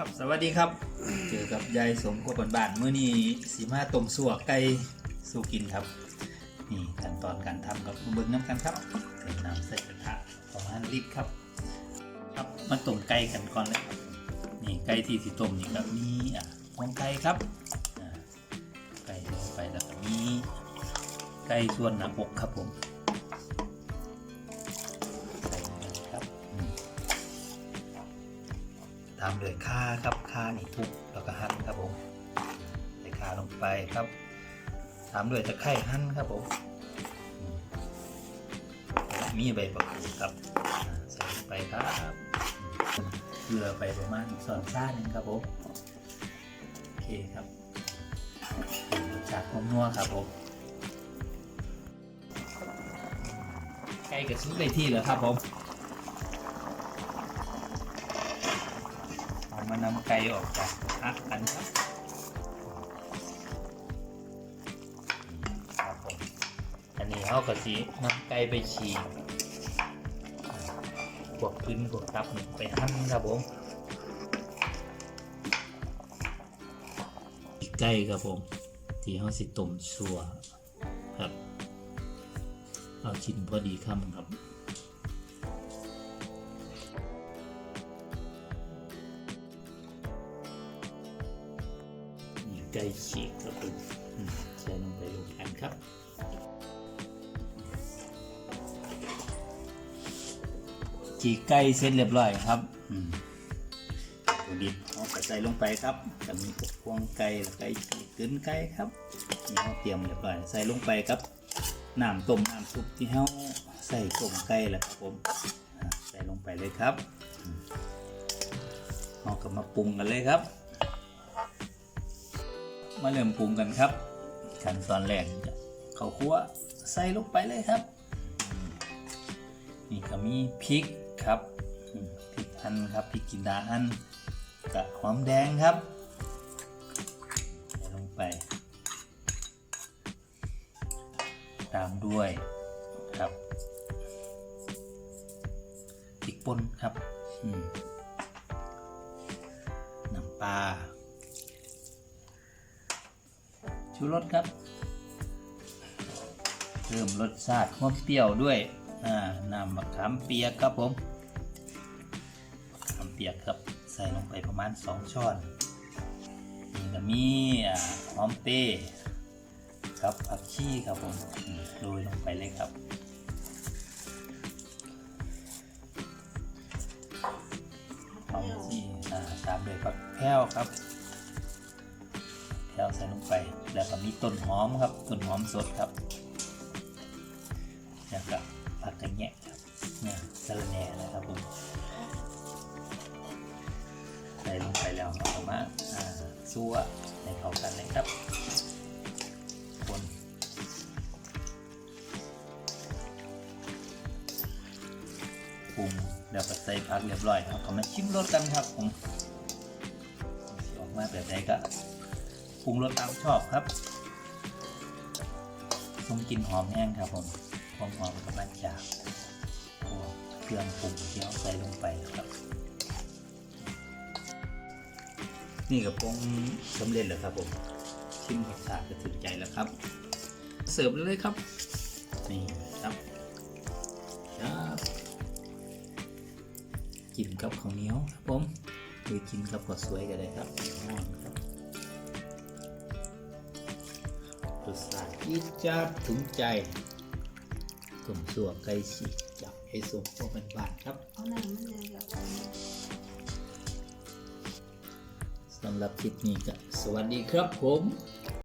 ครับสวัสดีครับ เจอกับยายสมโคบันบานๆมื้อนี้สีมาต้มสัวไก่สู้กินครับ นี่ขั้นตอนการทำกับเบิ้งน้ำกันครับใส่น้ำใส่กระทะประมาณลิตรครับ ครับมาต้มไก่กันก่อนเลยครับนี่ไก่ที่สิต้มนี่ก็มีอะหอมไก่ครับไก่ลงไปแล้วก็มีไก่ส่วนหน้าอกครับผมามด้วยข่าครับข่านี่ทุบแล้วก็หั่นครับผมใส่ข่าลงไปครับตามด้วยตะไคร้หั่นครับผมมีใบมะกูดครับใส่ลงไปครับเกลือไปประมาณส่วนซ่าหนึ่งครับผมโอเคครับรสชาติของนัวครับผมไก่กับซุปได้ที่แล้วครับผมานำไก่ออกจากกระทะกันครับครับผมอันนี้เขาก็สีนำไก่ไปฉีกพวกพื้นพวกตับนี่ไปหั่นครับผมไก่ครับผม ที่เขาสิต้มชัวครับ เอาชิ้นพอดีคำครับ ไก่ฉีกครับผมใส่ลงไปลงกันครับฉีกไก่เสร็จเรียบร้อยครับตัวดิบเอาใส่ลงไปครับจะมีพวกพวงไก่และไก่ฉีกกึนไก่ครับนี่เราเตรียมเรียบร้อยใส่ลงไปครับน้ำต้มน้ำซุปที่เราใส่ต้มไก่แหละครับผมใส่ลงไปเลยครับเราก็มาปรุงกันเลยครับ มาเริ่มปรุงกันครับ ขั้นตอนแรกจะข้าวคั่วใส่ลงไปเลยครับ นี่ก็มีพริกครับพริกหั่นครับพริกจินดาหั่นกับหอมแดงครับใส่ลงไป ตามด้วยครับพริกป่นครับน้ำปลา ชูรสครับ เพิ่มรสชาติความเปรี้ยวด้วยน้ำมะขามเปียกครับผมมะขามเปียกครับใส่ลงไปประมาณ 2 ช้อนนี่ก็มีหอมเป้ครับผักชีครับผมโรยลงไปเลยครับหอมชีอ่าตามด้วยผักแพ้วครับ แล้วก็มีต้นหอมครับต้นหอมสดครับแล้วก็ผักกระแยะครับเนี่ยสะระแหน่นะครับผมใส่ลงไปแล้วเอามาซั่วให้เข้ากันเลยครับคนปรุงแล้วก็ใส่ผักเรียบร้อยครับก็มาชิมรสกันครับผมออกมาแบบไหนก็ ปรุงรสตามชอบครับทรงกลิ่นหอมแห้งครับผมความหอมก็มาจากเครื่องปรุงที่เราใส่ลงไปครับ นี่กับปงสำเร็จแล้วครับผมชิมรสชาติก็ถึงใจแล้วครับ เสิร์ฟเลยครับ นี่ครับครับกินกับข้าวเหนียวครับผมหรือกินกับข้าวสวยก็ได้ครับ จี๊ดจ๊าดถึงใจต้มสัวไก่ฉีกจับให้สมพวกเป็นบานครับเอาหนังมันเลยกับไปสำหรับคลิปนี้ก็สวัสดีครับผม